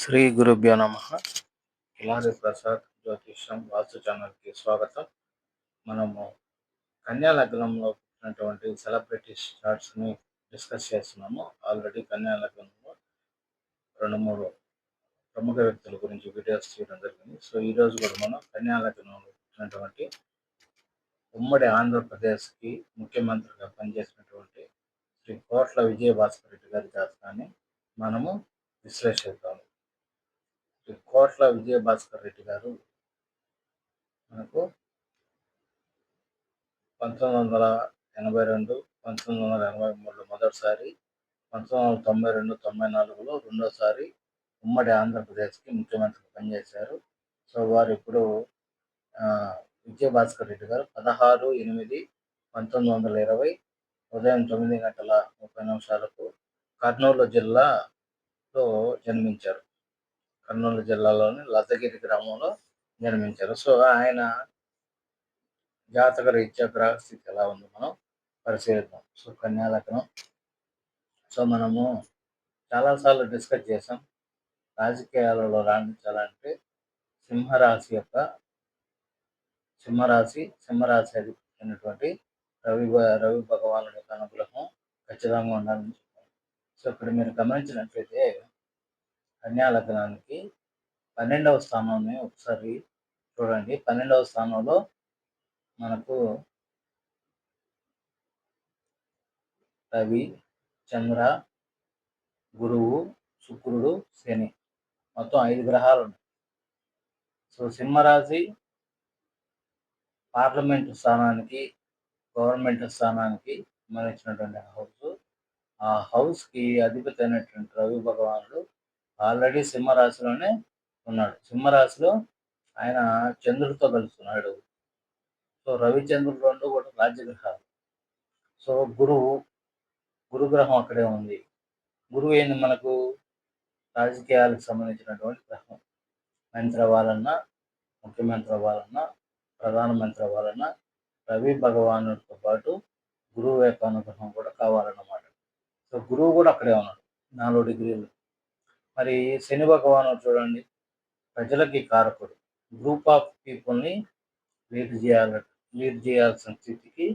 శ్రీ గురుభ్యో నమ. కిలారి ప్రసాద్ జ్యోతిష్యం వాస్తు ఛానల్కి స్వాగతం. మనము కన్యా లగ్నంలో పుట్టినటువంటి సెలబ్రిటీ స్టార్ట్స్ని డిస్కస్ చేస్తున్నాము. ఆల్రెడీ కన్యా లగ్నంలో రెండు మూడు ప్రముఖ వ్యక్తుల గురించి వీడియోస్ చేయడం జరిగింది. సో ఈరోజు కూడా మనం కన్యా లగ్నంలో పుట్టినటువంటి ఉమ్మడి ఆంధ్రప్రదేశ్కి ముఖ్యమంత్రిగా పనిచేసినటువంటి శ్రీ కోట్ల విజయభాస్కర్ రెడ్డి గారి జాతకాన్ని మనము విశ్లేషిద్దాము. కోట్ల విజయభాస్కర్ రెడ్డి గారు మనకు పంతొమ్మిది వందల ఎనభై రెండు పంతొమ్మిది వందల ఎనభై మూడులో మొదటిసారి పంతొమ్మిది వందల తొంభై రెండు తొంభై నాలుగులో రెండోసారి ఉమ్మడి ఆంధ్రప్రదేశ్కి ముఖ్యమంత్రి పనిచేశారు. సో వారు ఇప్పుడు విజయభాస్కర్ రెడ్డి గారు పదహారు ఎనిమిది పంతొమ్మిది వందల ఇరవై ఉదయం తొమ్మిది గంటల ముప్పై నిమిషాలకు కర్నూలు జిల్లాలో జన్మించారు. కర్నూలు జిల్లాలోని లతగిరి గ్రామంలో జన్మించారు. సో ఆయన జాతక రీత్యా గ్రహస్థితి ఎలా ఉంది మనం పరిశీలిద్దాం. సో కన్యాలగ్నం. సో మనము చాలాసార్లు డిస్కస్ చేసాం. రాజకీయాలలో రాణించాలంటే సింహరాశి యొక్క సింహరాశి సింహరాశి అయినటువంటి రవి రవి భగవానుడి యొక్క అనుగ్రహం ఖచ్చితంగా ఉండాలని చెప్పారు సో ఇక్కడ మీరు గమనించినట్లయితే కన్యా లగ్నానికి పన్నెండవ స్థానాన్ని ఒకసారి చూడండి. పన్నెండవ స్థానంలో మనకు రవి చంద్ర గురువు శుక్రుడు శని మొత్తం ఐదు గ్రహాలు ఉన్నాయి. సో సింహరాశి పార్లమెంటు స్థానానికి గవర్నమెంట్ స్థానానికి మరణించినటువంటి హౌస్. ఆ హౌస్కి అధిపతి అయినటువంటి రవి భగవానుడు ఆల్రెడీ సింహరాశిలోనే ఉన్నాడు. సింహరాశిలో ఆయన చంద్రుడితో కలుస్తున్నాడు. సో రవిచంద్రుడు రెండు కూడా రాజ్యగ్రహాలు సో గురువు గురుగ్రహం అక్కడే ఉంది. గురువు ఏంది మనకు? రాజకీయాలకు సంబంధించినటువంటి గ్రహం. మంత్రి అవ్వాలన్నా ముఖ్యమంత్రి అవ్వాలన్నా ప్రధానమంత్రి అవ్వాలన్నా రవి భగవానుడితో పాటు గురువు యొక్క అనుగ్రహం కూడా కావాలన్నమాట. సో గురువు కూడా అక్కడే ఉన్నాడు. నాలుగు డిగ్రీలు. మరి శని భగవాన్ చూడండి. ప్రజలకి కారకుడు. గ్రూప్ ఆఫ్ పీపుల్ని లీడ్ చేయాల లీడ్ చేయాల్సిన స్థితికి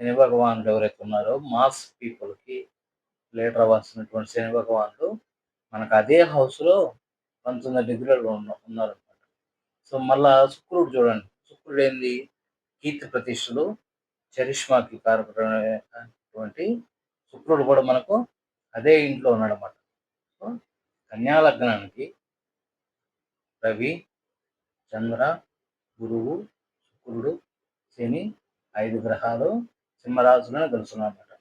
శని భగవానుడు ఎవరైతే ఉన్నారో మాస్ పీపుల్కి లీడర్ అవ్వాల్సినటువంటి శని భగవానుడు మనకు అదే హౌస్లో పంతొమ్మిది డిగ్రీలలో ఉన్న ఉన్నారనమాట సో మళ్ళా శుక్రుడు చూడండి. శుక్రుడు ఏంది? కీర్తి ప్రతిష్టలు చరిష్మాకి కారకుడైనటువంటి శుక్రుడు కూడా మనకు అదే ఇంట్లో ఉన్నాడు అన్నమాట కన్యాలగ్నానికి రవి చంద్ర గురువు శుక్రుడు శని ఐదు గ్రహాలు సింహరాశులను కలుస్తున్నారన్నమాట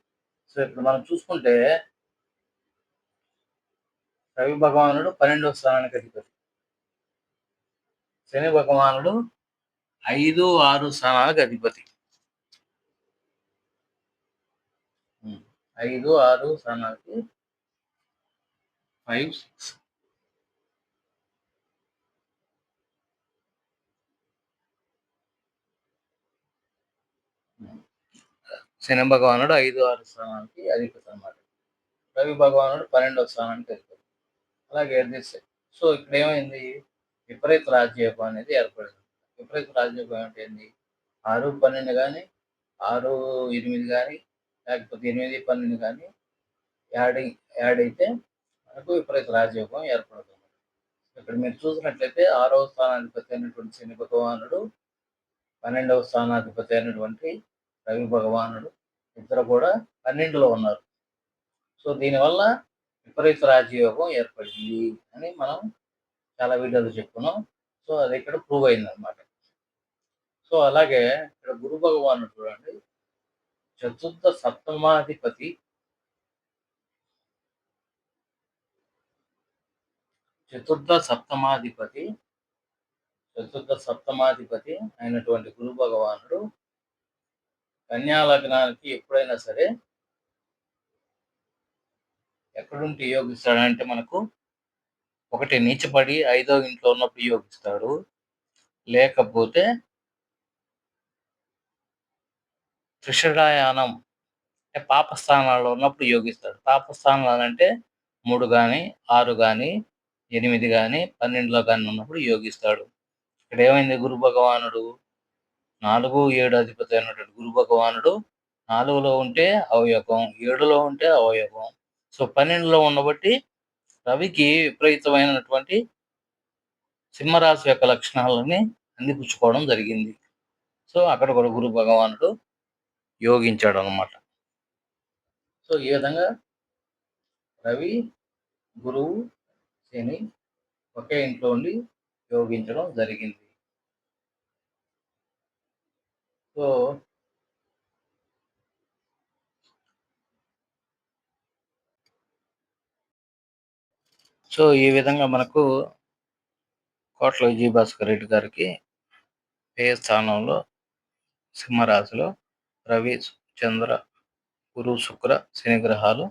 సో ఇప్పుడు మనం చూసుకుంటే రవి భగవానుడు పన్నెండవ స్థానానికి అధిపతి. శని భగవానుడు ఐదు ఆరు స్థానాలకు అధిపతి. ఐదు ఆరు స్థానాలకి ఫైవ్ సిక్స్ శని భగవానుడు ఐదు ఆరు స్థానానికి అధిపతి అనమాట రవి భగవానుడు పన్నెండవ స్థానానికి అధిపతి. అలాగే ఎర్దిస్తే సో ఇక్కడ ఏమైంది విపరీత రాజ్యయోగం అనేది ఏర్పడింది. విపరీత రాజ్యయోగం అంటే ఏంది? ఆరు పన్నెండు కానీ ఆరు ఎనిమిది కానీ లేకపోతే ఎనిమిది పన్నెండు కానీ యాడ్ యాడ్ అయితే మనకు విపరీత రాజయోగం ఏర్పడుతుంది. ఇక్కడ మీరు చూసినట్లయితే ఆరవ స్థానాధిపతి అయినటువంటి శని భగవానుడు పన్నెండవ స్థానాధిపతి అయినటువంటి రవి భగవానుడు ఇద్దరు కూడా పన్నెండులో ఉన్నారు. సో దీనివల్ల విపరీత రాజయోగం ఏర్పడింది అని మనం చాలా వీడియోలు చెప్పుకున్నాం. సో అది ఇక్కడ ప్రూవ్ అయింది అనమాట సో అలాగే ఇక్కడ గురు భగవానుడు చూడండి. చతుర్థ సప్తమాధిపతి చతుర్థ సప్తమాధిపతి చతుర్థ సప్తమాధిపతి అయినటువంటి గురు భగవానుడు కన్యాలగ్నానికి ఎప్పుడైనా సరే ఎక్కడుంటే యోగిస్తాడంటే మనకు ఒకటి నీచపడి ఐదో ఇంట్లో ఉన్నప్పుడు యోగిస్తాడు. లేకపోతే త్రిషడాయానం అంటే పాపస్థానాల్లో ఉన్నప్పుడు యోగిస్తాడు. పాపస్థానాలు అంటే మూడు కానీ ఆరు కానీ ఎనిమిది కానీ పన్నెండులో కానీ ఉన్నప్పుడు యోగిస్తాడు. ఇక్కడ ఏమైంది గురు భగవానుడు నాలుగు ఏడు అధిపతి అయినటువంటి గురు భగవానుడు నాలుగులో ఉంటే అవయోగం ఏడులో ఉంటే అవయోగం సో పన్నెండులో ఉండబట్టి రవికి విపరీతమైనటువంటి సింహరాశి యొక్క లక్షణాలని అందిపుచ్చుకోవడం జరిగింది. సో అక్కడ కూడా గురు భగవానుడు యోగించాడు అనమాట సో ఈ విధంగా రవి గురువు శక్తిని ఒకే ఇంట్లో ఉండి యోగించడం జరిగింది. సో సో ఈ విధంగా మనకు కోట్ల విజయభాస్కర్ రెడ్డి గారికి ఏ స్థానంలో సింహరాశిలో రవి చంద్ర గురు శుక్ర శని గ్రహాలు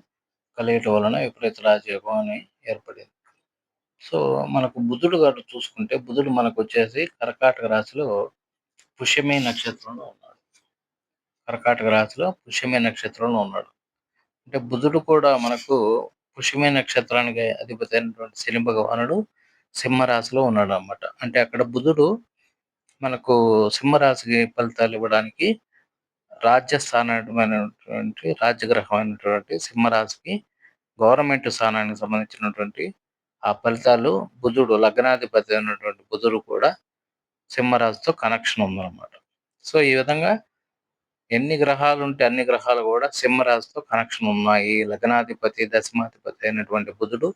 కలియటం వలన విపరీత రాజయోగం అని ఏర్పడింది. సో మనకు బుధుడు గారు చూసుకుంటే బుధుడు మనకు వచ్చేసి కర్కాటక రాశిలో పుష్యమే నక్షత్రంలో ఉన్నాడు. కర్కాటక రాశిలో పుష్యమే నక్షత్రంలో ఉన్నాడు. అంటే బుధుడు కూడా మనకు పుష్యమే నక్షత్రానికి అధిపతి అయినటువంటి శని భగవానుడు సింహరాశిలో ఉన్నాడు అనమాట అంటే అక్కడ బుధుడు మనకు సింహరాశికి ఫలితాలు ఇవ్వడానికి రాజ్యస్థానమైనటువంటి రాజ్యగ్రహమైనటువంటి సింహరాశికి గవర్నమెంట్ స్థానానికి సంబంధించినటువంటి ఆ ఫలితాలు బుధుడు లగ్నాధిపతి అయినటువంటి బుధుడు కూడా సింహరాశితో కనెక్షన్ ఉందన్నమాట. సో ఈ విధంగా ఎన్ని గ్రహాలు ఉంటే అన్ని గ్రహాలు కూడా సింహరాశితో కనెక్షన్ ఉన్నాయి. లగ్నాధిపతి దశమాధిపతి అయినటువంటి బుధుడు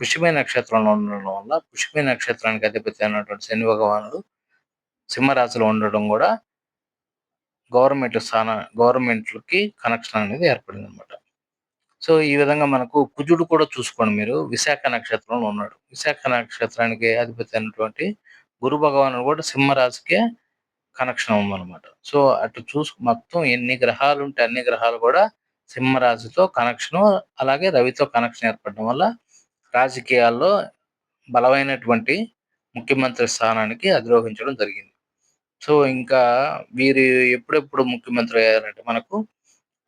పుష్యమే నక్షత్రంలో ఉండడం వల్ల పుష్యమే నక్షత్రానికి అధిపతి అయినటువంటి శని భగవానుడు సింహరాశిలో ఉండడం కూడా గవర్నమెంట్ స్థాన గవర్నమెంట్లకి కనెక్షన్ అనేది ఏర్పడింది అనమాట సో ఈ విధంగా మనకు కుజుడు కూడా చూసుకోండి మీరు. విశాఖ నక్షత్రంలో ఉన్నాడు. విశాఖ నక్షత్రానికి అధిపతి అయినటువంటి గురు భగవానుడు కూడా సింహరాశికే కనెక్షన్ అవ్వమన్నమాట సో అటు చూసు మొత్తం ఎన్ని గ్రహాలు ఉంటే అన్ని గ్రహాలు కూడా సింహరాశితో కనెక్షన్ అలాగే రవితో కనెక్షన్ ఏర్పడడం వల్ల రాజకీయాల్లో బలమైనటువంటి ముఖ్యమంత్రి స్థానానికి అధిరోహించడం జరిగింది. సో ఇంకా వీరు ఎప్పుడెప్పుడు ముఖ్యమంత్రి అయ్యారంటే మనకు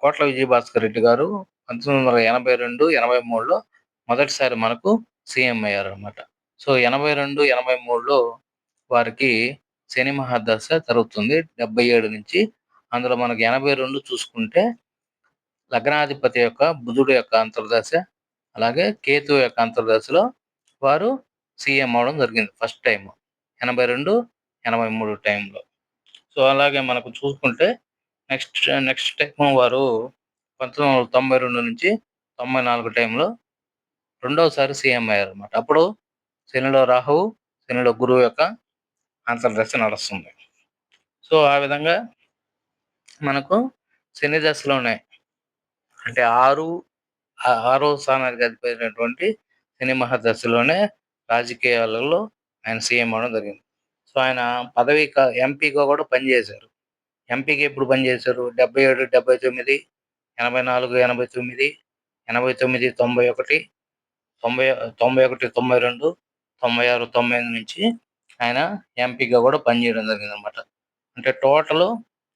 కోట్ల విజయభాస్కర్ రెడ్డి గారు పంతొమ్మిది వందల ఎనభై రెండు ఎనభై మూడులో మొదటిసారి మనకు సీఎం అయ్యారు అనమాట సో ఎనభై రెండు ఎనభై మూడులో వారికి శని మహాదశ జరుగుతుంది. డెబ్బై ఏడు నుంచి అందులో మనకు ఎనభై రెండు చూసుకుంటే లగ్నాధిపతి యొక్క బుధుడు యొక్క అంతర్దశ అలాగే కేతు యొక్క అంతర్దశలో వారు సీఎం అవడం జరిగింది ఫస్ట్ టైం ఎనభై రెండు ఎనభై మూడు టైంలో. సో అలాగే మనకు చూసుకుంటే నెక్స్ట్ నెక్స్ట్ టైం వారు పంతొమ్మిది వందల తొంభై రెండు నుంచి తొంభై నాలుగు టైంలో రెండవసారి సీఎం అయ్యారు అనమాట అప్పుడు శనిలో రాహువు శనిలో గురువు యొక్క అంతర్దశ నడుస్తుంది. సో ఆ విధంగా మనకు శని దశలోనే అంటే ఆరు ఆరో స్థానానికి అధిపోయినటువంటి శని మహాదశలోనే రాజకీయాలలో ఆయన సీఎం అవడం జరిగింది. సో ఆయన పదవి ఎంపీగా కూడా పనిచేశారు. ఎంపీకి ఎప్పుడు పనిచేశారు? డెబ్బై ఏడు డెబ్బై తొమ్మిది ఎనభై నాలుగు ఎనభై తొమ్మిది ఎనభై తొమ్మిది తొంభై ఒకటి తొంభై తొంభై ఒకటి తొంభై రెండు తొంభై ఆరు తొంభై ఎనిమిది నుంచి ఆయన ఎంపీగా కూడా పనిచేయడం జరిగింది అనమాట అంటే టోటల్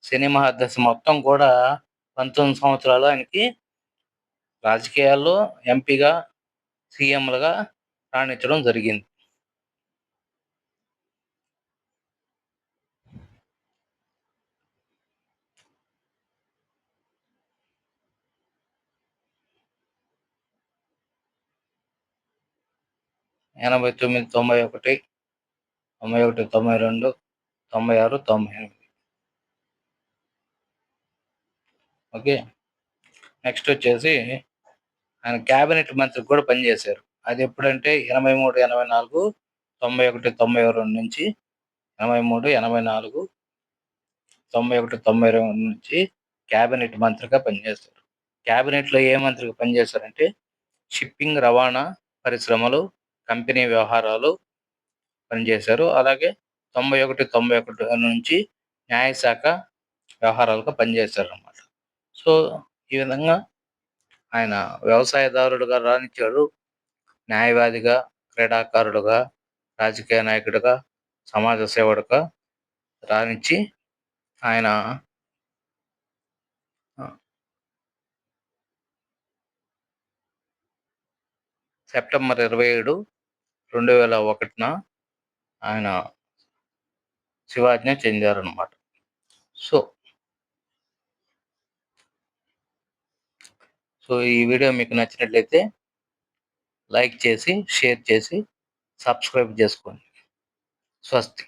సినిమా దశ మొత్తం కూడా పంతొమ్మిది సంవత్సరాలు ఆయనకి రాజకీయాల్లో ఎంపీగా సీఎంలుగా రాణించడం జరిగింది. ఎనభై తొమ్మిది తొంభై ఒకటి తొంభై ఒకటి తొంభై రెండు తొంభై ఆరు తొంభై ఎనిమిది. ఓకే? నెక్స్ట్ వచ్చేసి ఆయన క్యాబినెట్ మంత్రి కూడా పనిచేశారు. అది ఎప్పుడంటే ఎనభై మూడు ఎనభై నాలుగు తొంభై ఒకటి తొంభై రెండు నుంచి ఎనభై మూడు ఎనభై నాలుగు తొంభై ఒకటి తొంభై రెండు నుంచి క్యాబినెట్ మంత్రిగా పనిచేశారు. క్యాబినెట్లో ఏ మంత్రిగా పనిచేశారంటే షిప్పింగ్ రవాణా పరిశ్రమలు కంపెనీ వ్యవహారాలు పనిచేశారు. అలాగే తొంభై ఒకటి తొంభై ఒకటి నుంచి న్యాయశాఖ వ్యవహారాలుగా పనిచేశారు అన్నమాట సో ఈ విధంగా ఆయన వ్యవసాయదారుడుగా రాణించాడు. న్యాయవాదిగా క్రీడాకారుడుగా రాజకీయ నాయకుడిగా సమాజ సేవడుగా రాణించి ఆయన సెప్టెంబర్ ఇరవై ఏడు రెండు వేల ఒకటిన ఆయన శివాజ్ఞ చెందారనమాట సో సో ఈ వీడియో మీకు నచ్చినట్లయితే లైక్ చేసి షేర్ చేసి సబ్స్క్రైబ్ చేసుకోండి. స్వస్తి.